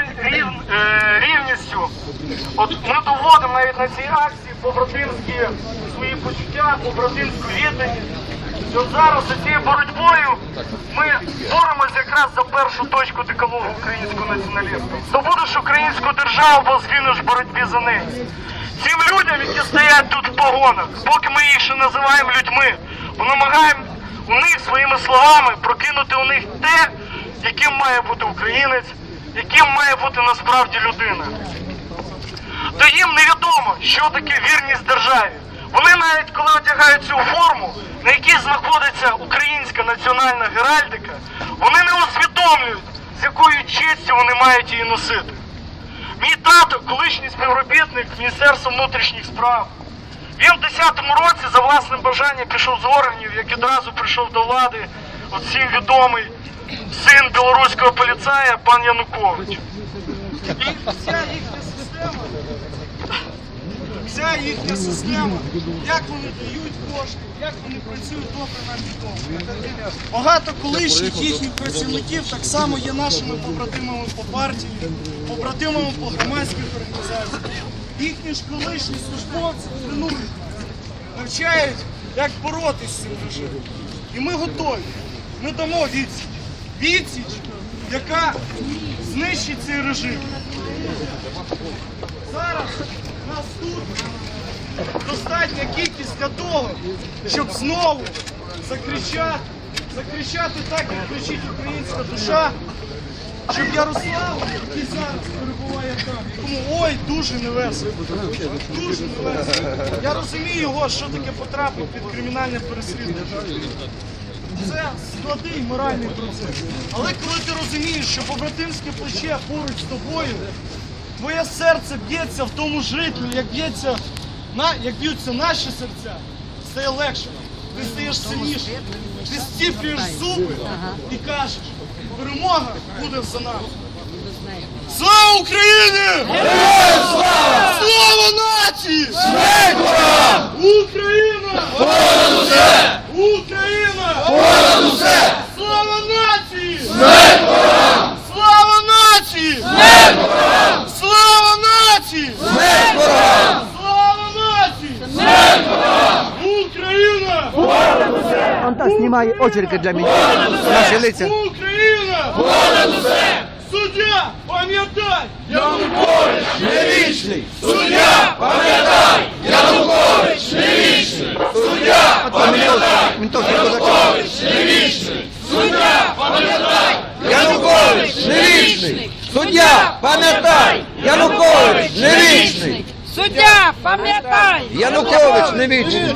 рів, е, рівністю. От ми доводимо навіть на цій акції побратимські свої почуття, побратимську відданість. І от зараз за цією боротьбою ми боремося якраз за першу точку декалогу українського націоналізму. Здобудеш українську державу, бо згинеш в боротьбі за неї. Цим людям, які стоять тут в погонах, поки ми їх ще називаємо людьми, ми намагаємо у них своїми словами прокинути у них те, яким має бути українець, яким має бути насправді людина. То їм невідомо, що таке вірність державі. Вони навіть коли одягають цю форму, на якій знаходиться українська національна геральдика, вони не усвідомлюють, з якою честю вони мають її носити. Мій тато, колишній співробітник Міністерства внутрішніх справ. Він в 10-му році за власним бажанням пішов з органів, як одразу прийшов до влади, от всім відомий син білоруського поліцая пан Янукович. І вся їхня система, вся їхня система, як вони дають кошти, як вони працюють добре нам відомо. Багато колишніх їхніх працівників так само є нашими побратимами по партії, побратимами по громадських організаціях. Їхні ж колишні службовці тренують, навчають, як боротися з цим режимом. І ми готові. Ми дамо відсіч. Відсіч, яка знищить цей режим. Зараз нас тут достатня кількість для того, щоб знову закричати, закричати так, як кричить українська душа, щоб Ярослав, який зараз перебуває там, якому ой, дуже невесело, дуже невесело. Я розумію його, що таке потрапив під кримінальне переслідування. Це складний моральний процес. Але коли ти розумієш, що побратимське плече поруч з тобою, твоє серце б'ється в тому житлі, як б'ється на як б'ються наші серця, стає легше. Ти стаєш сильніше. Ти стіплюєш зуби і кажеш, перемога буде за нами. Слава Україні! Слава нації! Смерть! Україна! Україна! Понад усе! Слава нації! Смерть ворогам! Слава нації! Смерть ворогам! Слава нації! Смерть ворогам! Слава нації! Смерть ворогам! Україна! Он так знімає очерки для мене. Наші лиця. Україна! Понад усе! Суддя, пам'ятай! Янукович не вічний! Суддя, пам'ятай! Янукович не вічний! Суддя, пам'ятай! Кулаки. не вічний! Суддя, пам'ятай! Янукович не вічний! Суддя, пам'ятай! Янукович не вічний! Суддя, пам'ятай! Янукович не вічний!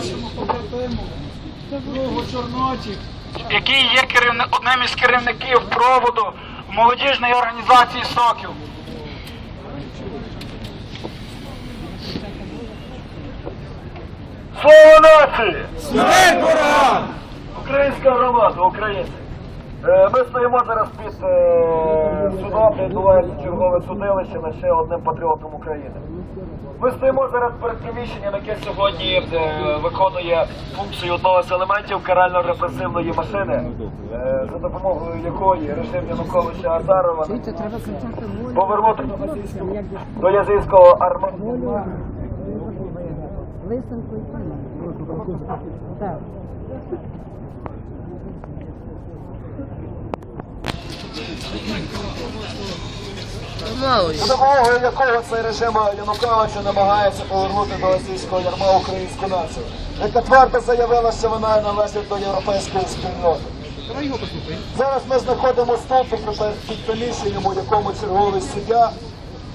який є керівни... одним із керівників проводу молодіжної організації Сокіл. Слава нації! Смерть ворогам! Українська громада, українці. Е, Ми стоїмо зараз під судом, відбувається чергове судилище над ще одним патріотом України. Ми стоїмо зараз перед приміщенням, яке сьогодні е, виконує функцію одного з елементів карально-репресивної машини, е, за допомогою якої режим Януковича Азарова повернути до до язичського. Лисенко і. Так. За допомогою якого цей режим Януковича намагається повернути до російського ярма українську націю, яка твердо заявила, що вона належить до європейської спільноти. Зараз ми знаходимося тут, під- під приміщенням, у якому черговий суддя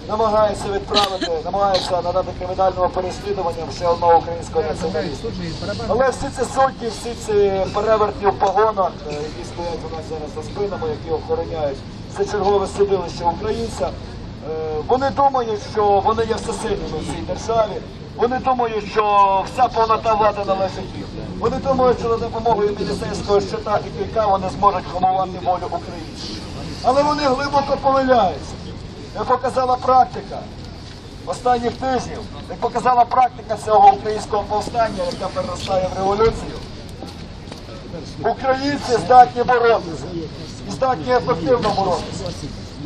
намагається відправити, намагається надати кримінального переслідування ще одного українського націоналіста. Але всі ці судді, всі ці перевертні в погонах, е, які стоять у нас зараз за спинами, які охороняють це чергове судилище українця, е, вони думають, що вони є всесильними в цій державі. Вони думають, що вся повнота влади належить їм. Вони думають, що за допомогою міністерського щита і кілька вони зможуть хамувати волю українців. Але вони глибоко помиляються. Як показала практика останніх тижнів, як показала практика цього українського повстання, яка переростає в революцію, українці здатні боротися і здатні ефективно боротися.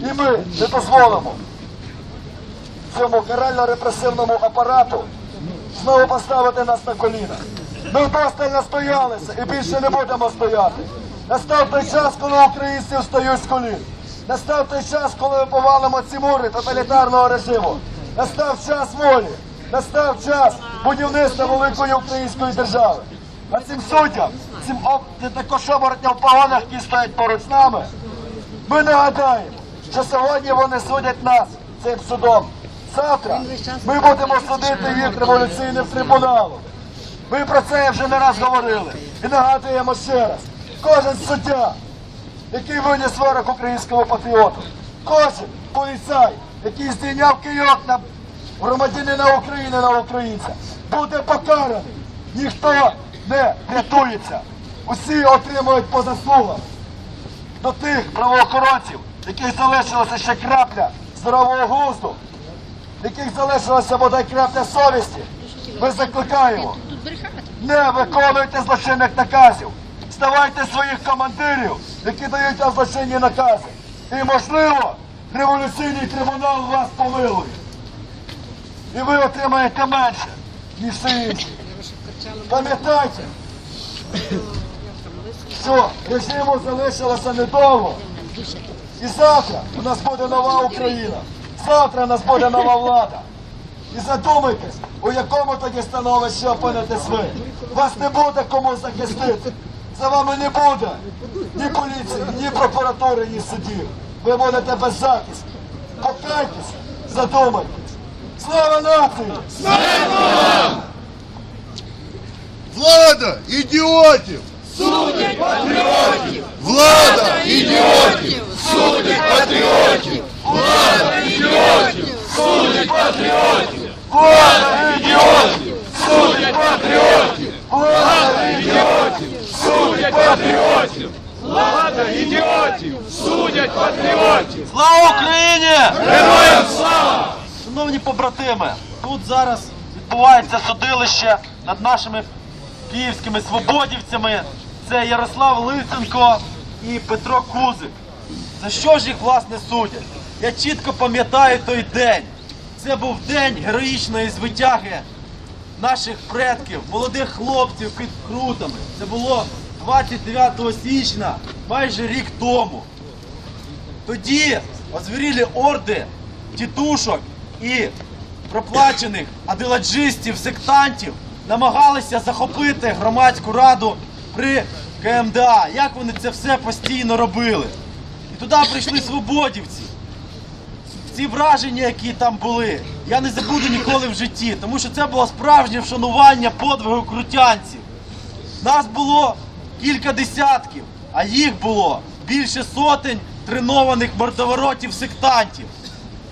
І ми не дозволимо цьому карально-репресивному апарату знову поставити нас на коліна. Ми вдосталь настоялися і більше не будемо стояти. Настав той час, коли українці встають з колін. Настав той час, коли ми повалимо ці мури тоталітарного режиму. Настав час волі. Настав час будівництва великої української держави. А цим суддям, цим об- також оборотням в погонах, які стоять поруч з нами, ми нагадаємо, що сьогодні вони судять нас цим судом. Завтра ми будемо судити їх революційним трибуналом. Ми про це вже не раз говорили. І нагадуємо ще раз. Кожен суддя, який виніс ворог українському патріоту, кожен поліцай, який здійняв кийок на громадянина України на українця, буде покараний. Ніхто не рятується. Усі отримують по заслугам до тих правоохоронців, яких залишилася ще крапля здорового глузду, яких залишилася бодай крапля совісті. Ми закликаємо. Не виконуйте злочинних наказів. Ставайте своїх командирів, які дають злочинні накази. І, можливо, революційний трибунал вас помилує. І ви отримаєте менше, ніж всі інші. Пам'ятайте, що режиму залишилося недовго. І завтра у нас буде нова Україна. Завтра у нас буде нова влада. І задумайтесь, у якому тоді становищі опинитесь ви. Вас не буде кому захистити. За вами не буде ні поліції, ні прокуратури, ні судів. Ви будете без захисту. Покайтесь, задумайтесь. Слава нації! Влада ідіотів! Судять патріотів! Влада ідіотів! Судить патріотів! Влада ідіотів! Судить патріотів! Влада ідіотів! Судить патріотів! Влада ідіотів! Судять патріотів! Влада ідіотів! Судять патріотів! Слава Україні! Героям слава! Шановні побратими, тут зараз відбувається судилище над нашими київськими свободівцями. Це Ярослав Лисенко і Петро Кузик. За що ж їх власне судять? Я чітко пам'ятаю той день. Це був день героїчної звитяги наших предків, молодих хлопців під крутами. Це було 29 січня, майже рік тому. Тоді озвірілі орди тітушок і проплачених адиладжистів, сектантів намагалися захопити громадську раду при КМДА. Як вони це все постійно робили? І туди прийшли свободівці. Ці враження, які там були, я не забуду ніколи в житті, тому що це було справжнє вшанування подвигу крутянців. Нас було кілька десятків, а їх було більше сотень тренованих мордоворотів сектантів.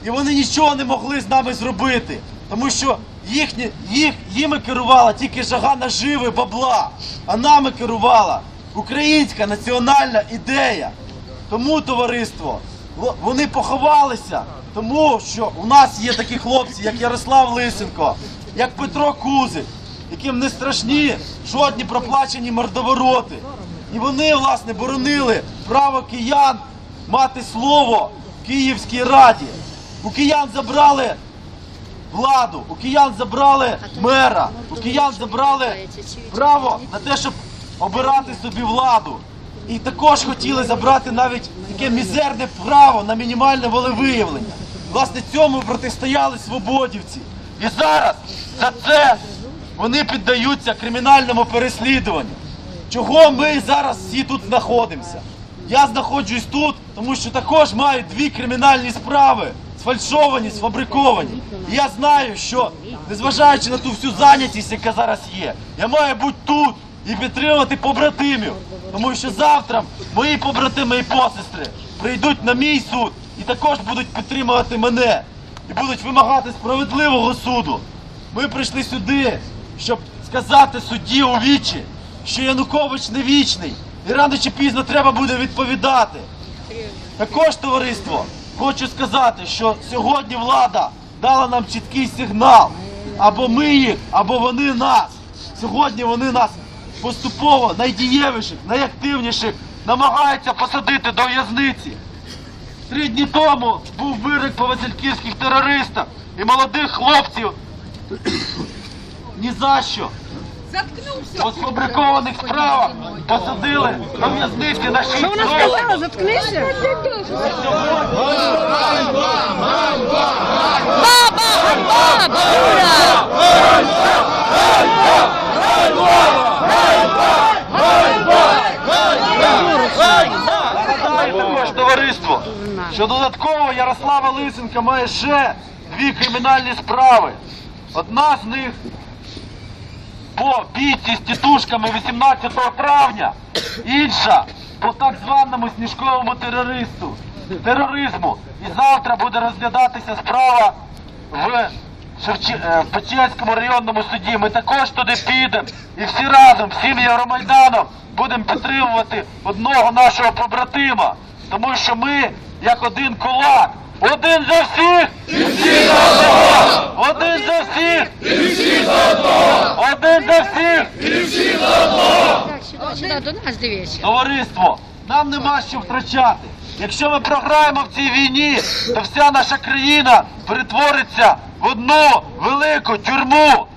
І вони нічого не могли з нами зробити, тому що їхні, їх, їми керувала тільки жага наживи бабла, а нами керувала українська національна ідея. Тому, товариство, вони поховалися, тому що у нас є такі хлопці, як Ярослав Лисенко, як Петро Кузик, яким не страшні жодні проплачені мордовороти. І вони, власне, боронили право киян мати слово в Київській раді. У киян забрали владу, у киян забрали мера, у киян забрали право на те, щоб обирати собі владу. І також хотіли забрати навіть таке мізерне право на мінімальне волевиявлення. Власне, цьому протистояли свободівці. І зараз за це вони піддаються кримінальному переслідуванню. Чого ми зараз всі тут знаходимося? Я знаходжусь тут, тому що також маю дві кримінальні справи, сфальшовані, сфабриковані. І я знаю, що незважаючи на ту всю зайнятість, яка зараз є, я маю бути тут і підтримувати побратимів. Тому що завтра мої побратими і посестри прийдуть на мій суд і також будуть підтримувати мене і будуть вимагати справедливого суду. Ми прийшли сюди, щоб сказати судді у вічі, що Янукович не вічний, і рано чи пізно треба буде відповідати. Також, товариство, хочу сказати, що сьогодні влада дала нам чіткий сигнал. Або ми їх, або вони нас. Сьогодні вони нас поступово найдієвіших, найактивніших намагаються посадити до в'язниці. Три дні тому був вирок по васильківських терористах і молодих хлопців ні за що по сфабрикованих справах посадили на в'язниці на 6 років. Заткнися. Нагадаю також товариство, що додатково Ярослава Лисенка має ще дві кримінальні справи. Одна з них по бійці з тітушками 18 травня, інша по так званому сніжковому терористу, тероризму. І завтра буде розглядатися справа в Шевче... е, в Печерському районному суді. Ми також туди підемо і всі разом, всім Євромайданом будемо підтримувати одного нашого побратима. Тому що ми, як один кулак, один за всіх і всі за одного! Один за всіх і всі за одного! Один за всіх! Так, сюди, сюди, до нас дивіться. Товариство, нам нема що втрачати. Якщо ми програємо в цій війні, то вся наша країна перетвориться в одну велику тюрму.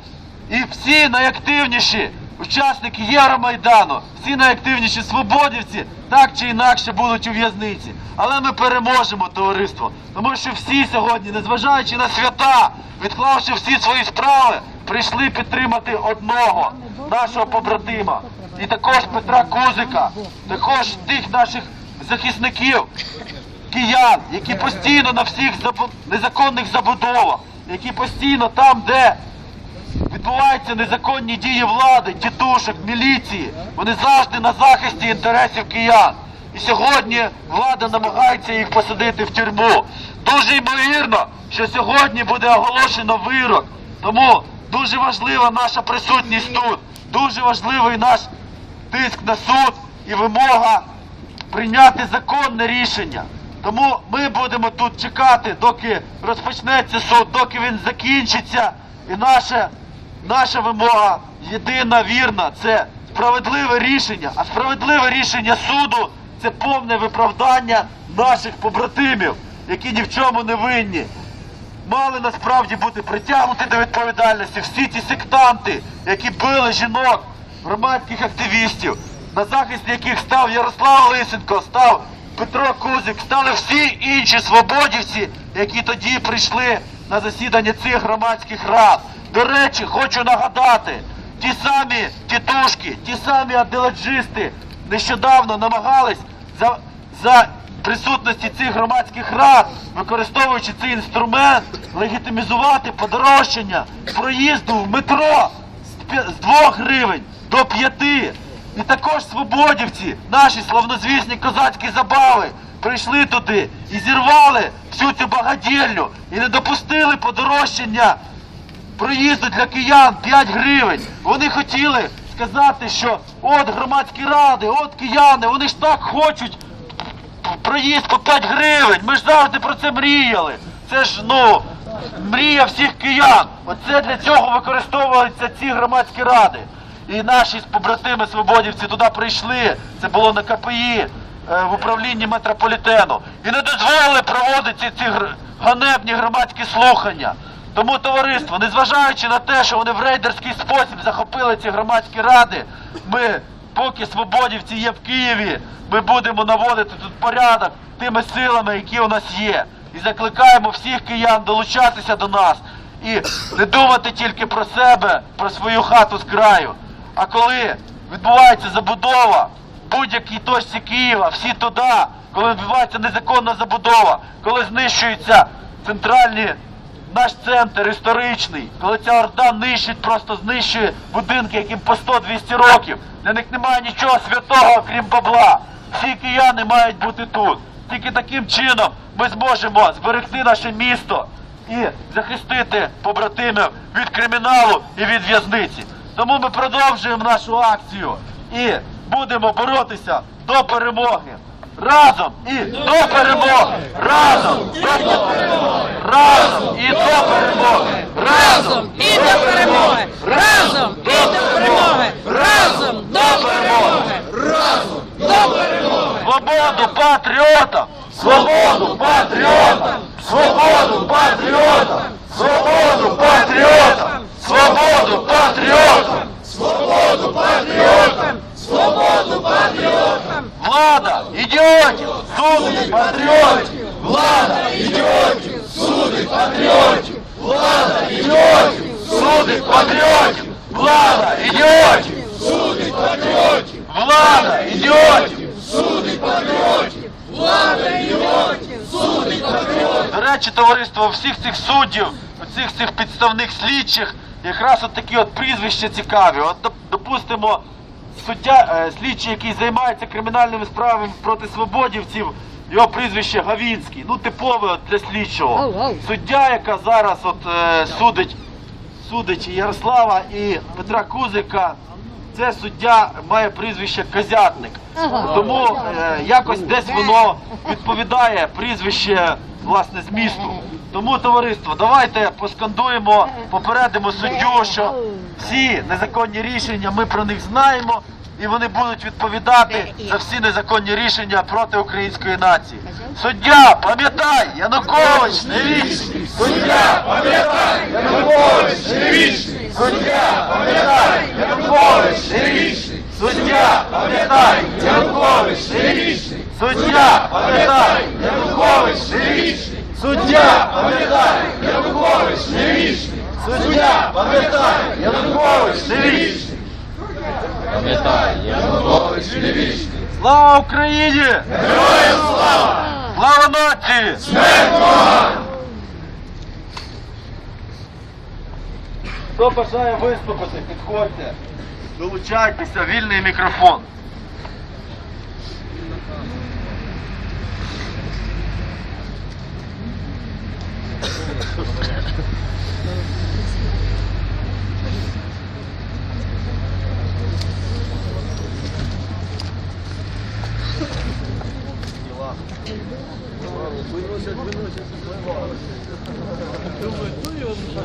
І всі найактивніші учасники Євромайдану, всі найактивніші свободівці так чи інакше будуть у в'язниці. Але ми переможемо, товариство. Тому що всі сьогодні, незважаючи на свята, відклавши всі свої справи, прийшли підтримати одного нашого побратима. І також Петра Кузика, також тих наших захисників, киян, які постійно на всіх забу- незаконних забудовах, які постійно там, де відбуваються незаконні дії влади, тітушок, міліції, вони завжди на захисті інтересів киян. І сьогодні влада намагається їх посадити в тюрму. Дуже ймовірно, що сьогодні буде оголошено вирок. Тому дуже важлива наша присутність тут, дуже важливий наш тиск на суд і вимога прийняти законне рішення. Тому ми будемо тут чекати, доки розпочнеться суд, доки він закінчиться. І наша, наша вимога єдина вірна це справедливе рішення. А справедливе рішення суду це повне виправдання наших побратимів, які ні в чому не винні мали насправді бути притягнуті до відповідальності всі ті сектанти, які били жінок, громадських активістів, на захист яких став Ярослав Лисенко, став Петро Кузик, стали всі інші свободівці, які тоді прийшли на засідання цих громадських рад. До речі, хочу нагадати, ті самі тітушки, ті самі аделаджисти нещодавно намагались за, за присутності цих громадських рад, використовуючи цей інструмент, легітимізувати подорожчання проїзду в метро з п'я- з 2 гривень до 5. І також свободівці, наші славнозвісні козацькі забави, прийшли туди і зірвали всю цю багадільню і не допустили подорожчання проїзду для киян 5 гривень. Вони хотіли сказати, що от громадські ради, от кияни, вони ж так хочуть проїзд по 5 гривень. Ми ж завжди про це мріяли. Це ж ну мрія всіх киян. Оце для цього використовуються ці громадські ради. І наші побратими свободівці туди прийшли. Це було на КПІ е, в управлінні метрополітену. І не дозволили проводити ці ганебні громадські слухання. Тому товариство, незважаючи на те, що вони в рейдерський спосіб захопили ці громадські ради, ми, поки свободівці є в Києві, ми будемо наводити тут порядок тими силами, які у нас є. І закликаємо всіх киян долучатися до нас і не думати тільки про себе, про свою хату з краю. А коли відбувається забудова, в будь-якій точці Києва, всі туди, коли відбувається незаконна забудова, коли знищуються центральні наш центр історичний, коли ця орда нищить, просто знищує будинки, яким по 100-200 років. Для них немає нічого святого, крім бабла. Всі кияни мають бути тут. Тільки таким чином ми зможемо зберегти наше місто і захистити побратимів від криміналу і від в'язниці. Тому ми продовжуємо нашу акцію і будемо боротися до перемоги. Разом і до перемоги! Разом! і До перемоги! Разом і до перемоги! Разом і до перемоги! Разом і до перемоги! Разом до перемоги! Свободу патріотам! Свободу патріотам! Свободу патріотам! Свободу патріотам! Свободу патріотам! Свободу патріотам! Свободу патріотам! Влада ідіотів! Судить патріотів! Влада ідіотів! Судить патріотів! Влада ідіотів! Судить патріотів! Влада ідіотів! Судить патріотів! Влада ідіотів! Судить патріотів! Влада ідіотів! Судить патріотів! До речі, товариство, всіх цих суддів, всіх цих підставних слідчих, якраз от такі от прізвища цікаві. От, допустимо, суддя, е, слідчий, який займається кримінальними справами проти свободівців, його прізвище Гавінський. Ну, типове от для слідчого. Суддя, яка зараз от е, судить, судить Ярослава і Петра Кузика, це суддя має прізвище Козятник. Тому е, якось десь воно відповідає прізвище власне змісту. Тому, товариство, давайте поскандуємо, попередимо суддю, що всі незаконні рішення ми про них знаємо, і вони будуть відповідати за всі незаконні рішення проти української нації. Суддя, пам'ятай, Янукович не вічний! Суддя, пам'ятай, Янукович не вічний! Суддя, пам'ятай, Янукович не вічний! Суддя, пам'ятай, Янукович не вічний! Суддя, пам'ятай, Янукович не вічний! Суддя, пам'ятай, Янукович не вічний! Суддя, пам'ятай, Янукович не вічний! Пам'ятай, Янукович не вічний! Слава Україні! Героям слава! Слава нації! Смерть ворогам! Хто бажає виступити, підходьте. Долучайтеся, вільний мікрофон. Виносять, виносять, виносять.